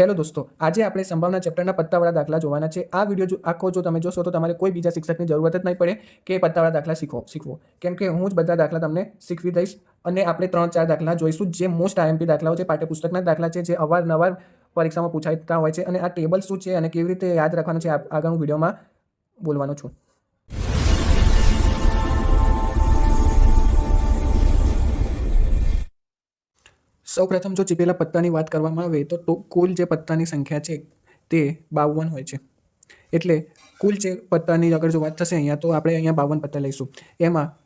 Hello દોસ્તો, આજે આપણે સંભાવના ચેપ્ટરના પત્તાવાળા દાખલા જોવાના છે. આ વીડિયો જો આખો જો તમે જોશો તો તમારે કોઈ બીજા શિક્ષકની જરૂરત જ નહીં પડે કે પત્તાવાળા દાખલા શીખો શીખવો. કેમ કે હું જ બધા દાખલા તમને શીખવી દઈશ અને આપણે ત્રણ ચાર દાખલા જોઈશું. જે મોસ્ટ આઈએમપી દાખલાઓ છે, પાઠ્યપુસ્તકના દાખલા છે, જે અવારનવાર પરીક્ષામાં પૂછાતા હોય છે અને આ ટેબલ શું છે અને કેવી રીતે યાદ રાખવાનું છે આગળ હું વિડીયોમાં બોલવાનો છું. સૌપ્રથમ જો ચીપેલા પત્તાની વાત કરવામાં આવે તો ટો- કુલ જે પત્તાની સંખ્યા છે તે બાવન હોય છે. એટલે કુલ જે પત્તાની અગર જો વાત થશે અહીંયા, તો આપણે અહીંયા બાવન પત્તા લઈશું. એમાં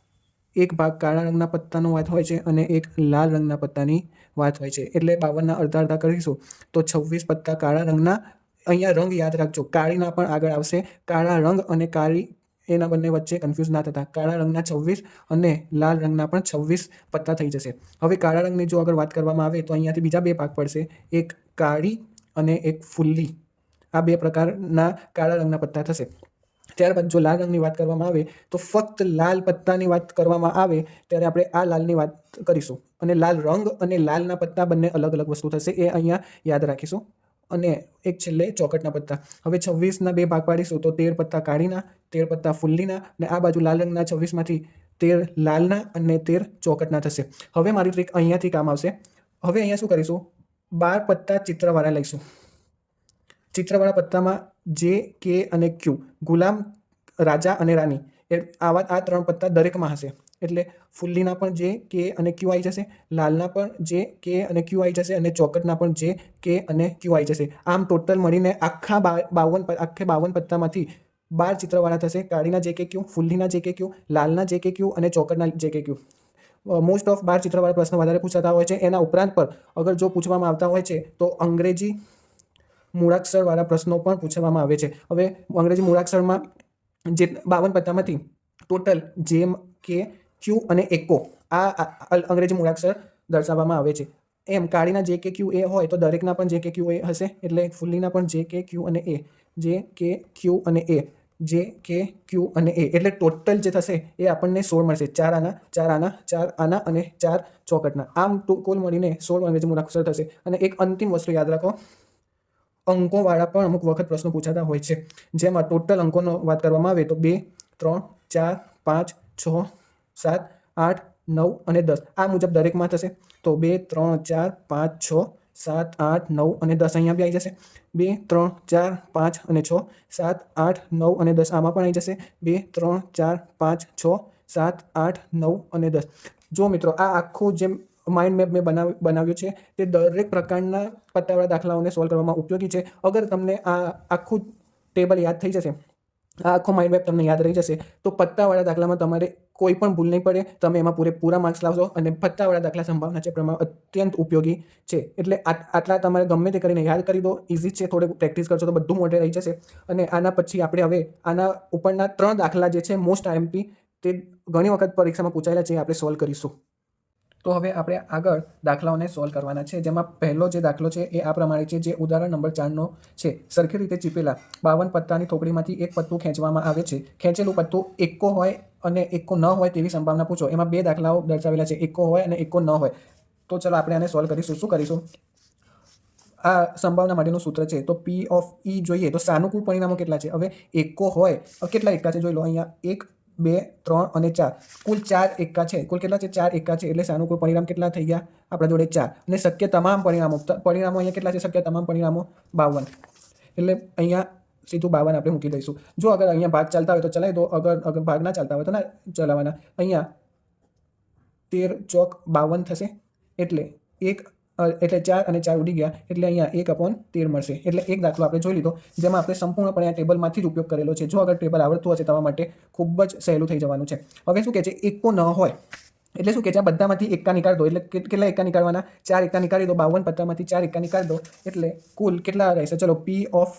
એક ભાગ કાળા રંગના પત્તાનો વાત હોય છે અને એક લાલ રંગના પત્તાની વાત હોય છે. એટલે બાવનના અડધા અડધા કરીશું, તો છવ્વીસ પત્તા કાળા રંગના, અહીંયા રંગ યાદ રાખજો. કાળીના પણ આગળ આવશે. કાળા રંગ અને કાળી એના બંને વચ્ચે કન્ફ્યુઝ ના થતા. કાળા રંગના છવ્વીસ અને લાલ રંગના પણ છવ્વીસ પત્તા થઈ જશે. હવે કાળા રંગની જો અગર વાત કરવામાં આવે તો અહીંયાથી બીજા બે ભાગ પડશે. એક કાળી અને એક ફુલ્લી. આ બે પ્રકારના કાળા રંગના પત્તા થશે. ત્યારબાદ જો લાલ રંગની વાત કરવામાં આવે તો ફક્ત લાલ પત્તાની વાત કરવામાં આવે ત્યારે આપણે આ લાલની વાત કરીશું. અને લાલ રંગ અને લાલના પત્તા બંને અલગ અલગ વસ્તુ થશે એ અહીંયા યાદ રાખીશું. અને એક છેલ્લે ચોકટના પત્તા. હવે છવ્વીસના બે ભાગ પાડીશું તો તેર પત્તા કાળીના, તેર પત્તા ફુલ્લીના અને આ બાજુ લાલ રંગના છવ્વીસમાંથી તેર લાલના અને તેર ચોકટના થશે. હવે મારી ટ્રીક અહીંયાથી કામ આવશે. હવે અહીંયા શું કરીશું? બાર પત્તા ચિત્રવાળા લઈશું. ચિત્રવાળા પત્તામાં જે, કે અને ક્યુ. ગુલામ, રાજા અને રાની એ આવા આ ત્રણ પત્તા દરેકમાં હશે. એટલે ફુલ્લીના પણ જે કે અને ક્યુ આવી જશે, લાલના પણ જે કે અને ક્યુ આવી જશે, અને ચોકટના પણ જે કે અને ક્યુ આવી જશે. આમ ટોટલ મળીને આખા બાવન આખે બાવન પત્તામાંથી બાર ચિત્રવાળા થશે. કાળીના જે કે ક્યુ, ફુલ્લીના જે કે ક્યુ, લાલના જે કે ક્યુ, અને ચોકટના જે કે ક્યુ. મોસ્ટ ઓફ બાર ચિત્રવાળા પ્રશ્નો વધારે પૂછાતા હોય છે. એના ઉપરાંત પણ અગર જો પૂછવામાં આવતા હોય છે, તો અંગ્રેજી મૂળાક્ષરવાળા પ્રશ્નો પણ પૂછવામાં આવે છે. હવે અંગ્રેજી મૂળાક્ષરમાં જે બાવન પત્તામાંથી ટોટલ જેમ કે ક્યુ અને એકો આ અંગ્રેજી મૂળાક્ષર દર્શાવવામાં આવે છે. એમ, કાળીના જે કે ક્યુ એ હોય તો દરેકના પણ જે કે ક્યુ એ હશે, એટલે ફુલ્લીના પણ જે કે ક્યુ અને એ. જે કે ક્યુ અને એ. જે કે ક્યુ અને એ. એટલે ટોટલ જે થશે એ આપણને સોળ મળશે. ચાર આના ચાર આના ચાર આના અને ચાર ચોકટના. આમ કુલ મળીને સોળ અંગ્રેજી મૂળાક્ષર થશે. અને એક અંતિમ વસ્તુ યાદ રાખો. અંકોવાળા પણ અમુક વખત પ્રશ્નો પૂછાતા હોય છે. જેમાં ટોટલ અંકોનો વાત કરવામાં આવે તો બે, ત્રણ, ચાર, પાંચ, છ સાત, આઠ, નવ અને દસ. આ મુજબ દરેકમાં થશે. તો બે, ત્રણ, ચાર, પાંચ, છ, સાત, આઠ, નવ અને દસ અહીંયા બી આવી જશે. બે, ત્રણ, ચાર, પાંચ અને છ, સાત, આઠ, નવ અને દસ આમાં પણ આવી જશે. બે, ત્રણ, ચાર, પાંચ, છ, સાત, આઠ, નવ અને દસ. જો મિત્રો, આ આખું જે માઇન્ડ મેપ મેં બનાવ, બનાવ્યું છે, તે દરેક પ્રકારના પત્તાવાળા દાખલાઓને સોલ્વ કરવામાં ઉપયોગી છે. અગર તમને આ આખું ટેબલ યાદ થઈ જશે, આ આખો માઇન્ડ મેપ તમને યાદ રહી જશે, તો પત્તાવાળા દાખલામાં તમારે કોઈ પણ ભૂલ નહીં પડે, તમે એમાં પૂરેપૂરા માર્ક્સ લાવશો અને પત્તાવાળા દાખલા સંભાવના ચેપ્ટરમાં અત્યંત ઉપયોગી છે. એટલે આટ- આટલા તમારે ગમે તે કરીને યાદ કરી દો. ઇઝી છે થોડે પ્રેક્ટિસ કરશો તો બધું મોટે રહી જશે. અને આના પછી આપણે હવે આના ઉપરના ત્રણ દાખલા જે છે મોસ્ટ આઈએમપી તે ઘણી વખત પરીક્ષામાં પૂછાયેલા છે આપણે સોલ્વ કરીશું. તો હવે આપણે આગળ દાખલાઓને સોલ્વ કરવાના છે. જેમાં પહેલો જે દાખલો છે એ આ પ્રમાણે છે, જે ઉદાહરણ નંબર ચારનો છે. સરખી રીતે ચીપેલા બાવન પત્તાની થોકડીમાંથી એક પત્તું ખેંચવામાં આવે છે. ખેંચેલું પત્તું એકો હોય અને એકો ન હોય તેવી સંભાવના પૂછો. એમાં બે દાખલાઓ દર્શાવેલા છે. એકો હોય અને એકો ન હોય. તો ચલો આપણે આને સોલ્વ કરીશું. શું કરીશું? આ સંભાવના માટેનું સૂત્ર છે. તો પી ઓફ ઈ જોઈએ. તો સાનુકૂળ પરિણામો કેટલા છે? હવે એકો હોય. કેટલા એકા છે? જોઈ લો અહીંયા એક બે, ત્રણ અને ચાર. કુલ ચાર એકા છે. કુલ કેટલા છે? ચાર એકા છે. એટલે સાનુકૂળ પરિણામ કેટલા થઈ ગયા? આપણા જોડે ચાર. અને શક્ય તમામ પરિણામો. પરિણામો અહીંયા કેટલા છે? શક્ય તમામ પરિણામો બાવન. એટલે અહીંયા સીધું બાવન આપણે મૂકી દઈશું. જો અગર અહીંયા ભાગ ચાલતા હોય તો ચલાવી દો અગર અગર ભાગ ના ચાલતા હોય તો ના ચલાવવાના અહીંયા તેર ચોક બાવન થશે. એટલે એક એટલે ચાર અને ચાર ઉડી ગયા, એટલે અહીંયા એક અપોન તેર મળશે. એટલે એક દાખલો આપણે જોઈ લીધો, જેમાં આપણે સંપૂર્ણપણે આ ટેબલમાંથી જ ઉપયોગ કરેલો છે. જો અગર ટેબલ આવડતું હશે તમારા માટે ખૂબ જ સહેલું થઈ જવાનું છે. હવે શું કહે છે? એકો ન હોય. એટલે શું કે છે? આ બધામાંથી એકા નીકાળી દો. એટલે કે- કેટલા એકા નીકાળવાના? ચાર એકા નીકાળી દો, બાવન પત્તામાંથી ચાર એકા નીકાળી દો. એટલે કુલ કેટલા રહેશે? ચલો પી ઓફ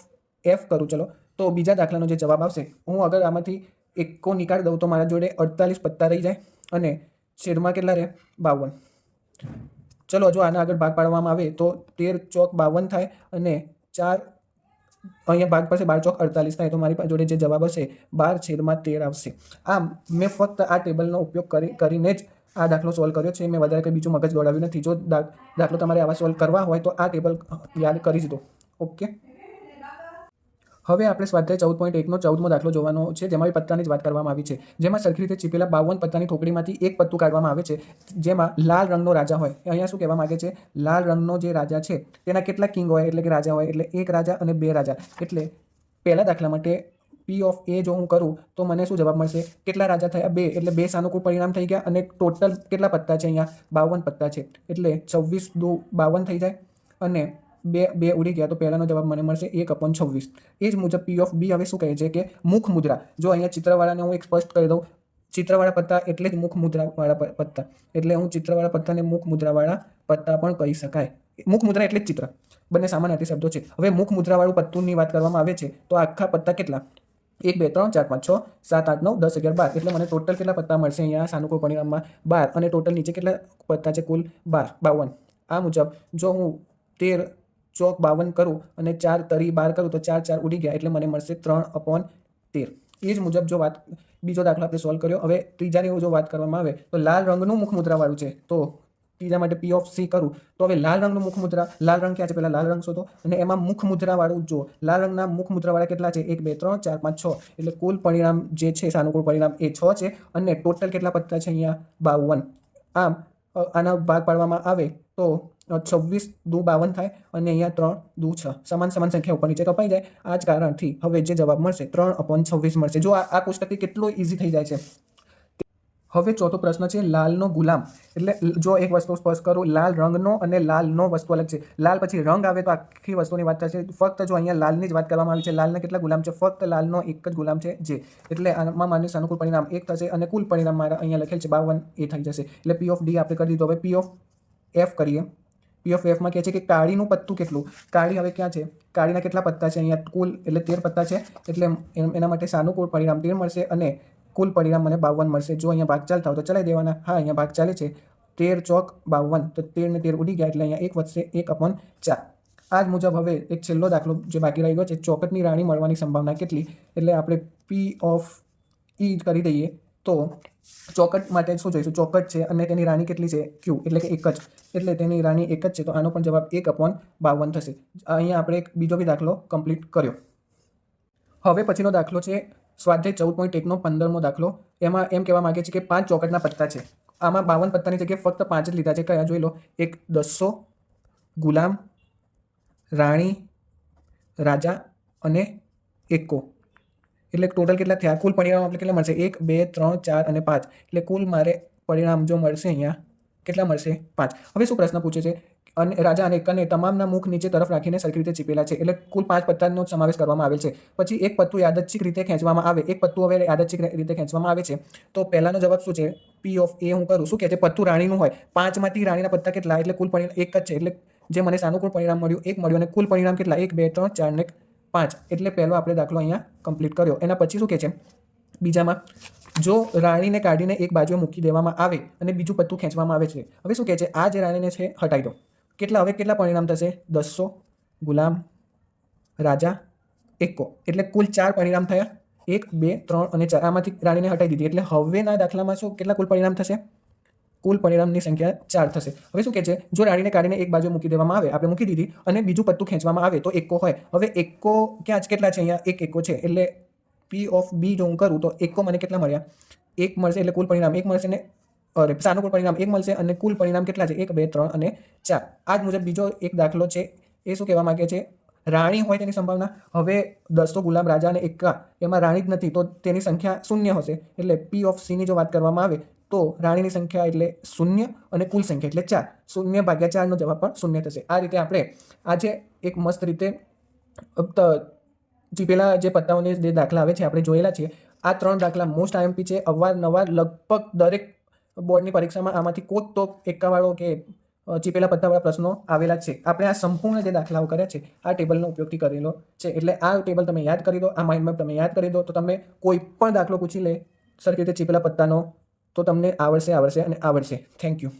એફ કરું, ચલો. તો બીજા દાખલાનો જે જવાબ આવશે, હું અગર આમાંથી એકો નીકાળી દઉં તો મારા જોડે અડતાલીસ પત્તા રહી જાય અને છેદમાં કેટલા રહે? બાવન. ચલો, જો આના આગળ ભાગ પાડવામાં આવે તો તેર ચોક બાવન થાય અને ચાર, અહીંયા ભાગ પાસે બાર ચોક અડતાલીસ થાય. તો મારી જોડે જે જવાબ હશે, બાર છેદમાં તેર આવશે. આમ, મેં ફક્ત આ ટેબલનો ઉપયોગ કરી, કરીને જ આ દાખલો સોલ્વ કર્યો છે. મેં વધારે કંઈ બીજું મગજ દોડાવ્યું નથી. જો દાખલો તમારે આવા સોલ્વ કરવા હોય તો આ ટેબલ યાદ કરી જ દો. ઓકે? હવે આપણે સ્વાધ્યાય ચૌદ પોઈન્ટ એકનો ચૌદમો દાખલો જોવાનો છે, જેમાં પત્તાની જ વાત કરવામાં આવી છે. જેમાં સરખી રીતે ચીપેલા બાવન પત્તાની ઠોકડીમાંથી એક પત્તું કાઢવામાં આવે છે, જેમાં લાલ રંગનો રાજા હોય. અહીંયા શું કહેવા માગે છે? લાલ રંગનો જે રાજા છે, તેના કેટલા કિંગ હોય, એટલે કે રાજા હોય, એટલે એક રાજા અને બે રાજા. એટલે પહેલા દાખલા માટે પી ઓફ એ જો હું કરું, તો મને શું જવાબ મળશે? કેટલા રાજા થયા? બે. એટલે બે સાનુકૂળ પરિણામ થઈ ગયા અને ટોટલ કેટલા પત્તા છે અહીંયા? બાવન પત્તા છે. એટલે છવ્વીસ દો બાવન થઈ જાય અને બે બે ઉડી ગયા તો પહેલાનો જવાબ મને મળશે એક અપોન છવ્વીસ. એ જ મુજબ પી ઓફ બી હવે શું કહે છે કે મુખ મુદ્રા. જો અહીંયા ચિત્રવાળાને હું એક સ્પષ્ટ કરી દઉં, ચિત્રવાળા પત્તા એટલે જ મુખ મુદ્રાવાળા પત્તા. એટલે હું ચિત્રવાળા પત્તાને મુખ મુદ્રાવાળા પત્તા પણ કહી શકાય. મુખ મુદ્રા એટલે જ ચિત્ર. બંને સામાન્ય શબ્દો છે. હવે મુખ મુદ્રાવાળું પત્તુની વાત કરવામાં આવે છે, તો આખા પત્તા કેટલા? એક, બે, ત્રણ, ચાર, પાંચ, છ, સાત, આઠ, નવ, દસ, અગિયાર, બાર. એટલે મને ટોટલ કેટલા પત્તા મળશે અહીંયા? સાનુકૂળ પરિણામમાં બાર. અને ટોટલ નીચે કેટલા પત્તા છે? કુલ બાર. બાવન. આ મુજબ જો હું તેર ચોક બાવન કરું અને ચાર તરી બાર કરું તો ચાર ચાર ઉડી ગયા એટલે મને મળશે ત્રણ અપોન તેર. એ જ મુજબ જો વાત, બીજો દાખલો આપણે સોલ્વ કર્યો. હવે ત્રીજાની જો વાત કરવામાં આવે તો લાલ રંગનું મુખ મુદ્રાવાળું છે. તો ત્રીજા માટે પી ઓફ સી કરું. તો હવે લાલ રંગનું મુખ મુદ્રા લાલ રંગ ક્યાં છે? પહેલાં લાલ રંગ શોધો અને એમાં મુખ મુદ્રાવાળું જો લાલ રંગના મુખ મુદ્રાવાળા કેટલા છે? એક, બે, ત્રણ, ચાર, પાંચ, છ. એટલે કુલ પરિણામ જે છે, સાનુકૂળ પરિણામ એ છ છે અને ટોટલ કેટલા પત્તા છે અહીંયા? બાવન. આમ આના ભાગ પાડવામાં આવે તો છવ્વીસ દુ બાવન થાય અને અહીંયા ત્રણ દુ છ. સમાન સમાન સંખ્યા ઉપર નીચે કપાઈ જાય. આ જ કારણથી હવે જે જવાબ મળશે, ત્રણ અપોન છવ્વીસ મળશે. જો આ આ કોષ્ટકથી કેટલો ઇઝી થઈ જાય છે? હવે ચોથો પ્રશ્ન છે, લાલનો ગુલામ. એટલે જો એક વસ્તુ સ્પષ્ટ કરું, લાલ રંગનો અને લાલનો વસ્તુ અલગ છે. લાલ પછી રંગ આવે તો આખી વસ્તુની વાત થશે. ફક્ત જો અહીંયા લાલની જ વાત કરવામાં આવી છે, લાલના કેટલા ગુલામ છે? ફક્ત લાલનો એક જ ગુલામ છે, જે. એટલે આમાં માની અનુકૂળ પરિણામ એક થશે અને કુલ પરિણામ મારા અહીંયા લખેલ છે, બાવન એ થઈ જશે. એટલે પી ઓફ ડી આપણે કરી દીધું. હવે પી ઓફ એફ કરીએ. પી ઓફ એફમાં કહે છે કે કાળીનું પત્તું કેટલું? કાળી હવે ક્યાં છે? કાળીના કેટલા પત્તા છે? અહીંયા કુલ એટલે તેર પત્તા છે. એટલે એના માટે સાનુકૂળ પરિણામ તેર મળશે અને કુલ પરિણામ મને બાવન મળશે. જો અહીંયા ભાગ ચાલતા હોય તો ચલાવી દેવાના. હા, અહીંયા ભાગ ચાલે છે. તેર ચોક બાવન. તો તેર ને તેર ઉડી ગયા એટલે અહીંયા એક વધશે એક અપોન ચાર. આ જ મુજબ હવે એક છેલ્લો દાખલો જે બાકી રહી ગયો છે. ચોકટની રાણી મળવાની સંભાવના કેટલી? એટલે આપણે પી ઓફ ઈ કરી દઈએ. તો ચોકટ માટે શું જોઈશું? ચોકટ છે અને તેની રાણી કેટલી છે? ક્યુ એટલે કે એક જ. એટલે તેની રાણી એક જ છે, તો આનો પણ જવાબ એક અપોન બાવન થશે. અહીંયા આપણે એક બીજો બી દાખલો કમ્પ્લીટ કર્યો. હવે પછીનો દાખલો છે સ્વાધ્યાય ચૌદ પોઈન્ટ એકનો પંદરમો દાખલો. એમાં એમ કહેવા માંગે છે કે પાંચ ચોકટના પત્તા છે. આમાં બાવન પત્તાની જગ્યાએ ફક્ત પાંચ જ લીધા છે. કયા જોઈ લો? એક દસો, ગુલામ, રાણી, રાજા અને એકો. એટલે ટોટલ કેટલા થયા? કુલ પરિણામ આપણે કેટલા મળશે? એક, બે, ત્રણ, ચાર અને પાંચ. એટલે કુલ મારે પરિણામ જો મળશે અહીંયા, કેટલા મળશે? પાંચ. હવે શું પ્રશ્ન પૂછે છે? અને રાજા અને એકને તમામના મુખ નીચે તરફ રાખીને સરખી રીતે ચીપેલા છે. એટલે કુલ પાંચ પત્તાનો સમાવેશ કરવામાં આવેલ છે. પછી એક પત્તું યાદચ્છિક રીતે ખેંચવામાં આવે. એક પત્તું હવે યાદચ્છિક રીતે ખેંચવામાં આવે છે. તો પહેલાનો જવાબ શું છે? પી ઓફ એ હું કરું. શું કહે છે? પત્તું રાણીનું હોય. પાંચમાંથી રાણીના પત્તા કેટલા? એટલે કુલ પરિણામ એક જ છે. એટલે જે મને સાનુકૂળ પરિણામ મળ્યું, એક મળ્યું અને કુલ પરિણામ કેટલા? એક, બે, ત્રણ, ચાર ને પાંચ. એટલે પહેલો આપણે દાખલો અહીંયા કમ્પ્લીટ કર્યો. એના પછી શું કહે છે? બીજામાં, જો રાણીને કાઢીને એક બાજુએ મૂકી દેવામાં આવે અને બીજું પત્તું ખેંચવામાં આવે છે. હવે શું કહે છે? આ જે રાણીને છે હટાવી દો. કેટલા, હવે કેટલા પરિણામ થશે? દસો, ગુલામ, રાજા, એકો. એટલે કુલ ચાર પરિણામ થયા. એક, બે, ત્રણ અને ચાર. આમાંથી રાણીને હટાવી દીધી. એટલે હવેના દાખલામાં શું? કેટલા કુલ પરિણામ થશે? કુલ પરિણામની સંખ્યા ચાર થશે. હવે શું કહે છે? જો રાણીને કાઢીને એક બાજુ મૂકી દેવામાં આવે, આપણે મૂકી દીધી અને બીજું પત્તું ખેંચવામાં આવે તો એકો હોય. હવે એકો ક્યાં કેટલા છે? અહીંયા એક એકો છે. એટલે પી ઓફ બી જો હું કરું તો એકો મને કેટલા મળ્યા? એક મળશે એટલે કુલ પરિણામ એક મળશે ને, અરે સાનુકૂળ પરિણામ એક મળશે અને કુલ પરિણામ કેટલા છે? એક, બે, ત્રણ અને ચાર. આ જ મુજબ બીજો એક દાખલો છે. એ શું કહેવા માંગે છે? રાણી હોય તેની સંભાવના. હવે દસો ગુલામ રાજા અને એકા. એમાં રાણી જ નથી તો તેની સંખ્યા શૂન્ય હશે. એટલે પી ઓફ સીની જો વાત કરવામાં આવે તો રાણીની સંખ્યા એટલે શૂન્ય અને કુલ સંખ્યા એટલે ચાર. શૂન્ય ભાગ્યા ચારનો જવાબ પણ શૂન્ય થશે. આ રીતે આપણે આજે એક મસ્ત રીતે જે પહેલાં જે પત્તાઓને જે દાખલા આવે છે, આપણે જોયેલા છે, આ ત્રણ દાખલા મોસ્ટ આઈએમપી છે, અવારનવાર લગભગ દરેક બોર્ડની પરીક્ષામાં આમાંથી કોઈક તો એકાવાળો કે ચીપેલા પત્તાવાળા પ્રશ્નો આવેલા છે. આપણે આ સંપૂર્ણ જે દાખલાઓ કર્યા છે, આ ટેબલનો ઉપયોગથી કરેલો છે. એટલે આ ટેબલ તમે યાદ કરી દો, આ માઇન્ડ મેપ તમે યાદ કરી દો, તો તમે કોઈ પણ દાખલો પૂછી લે, સરખી રીતે ચીપેલા પત્તાનો તો તમને આવડશે આવડશે અને આવડશે થેન્ક યુ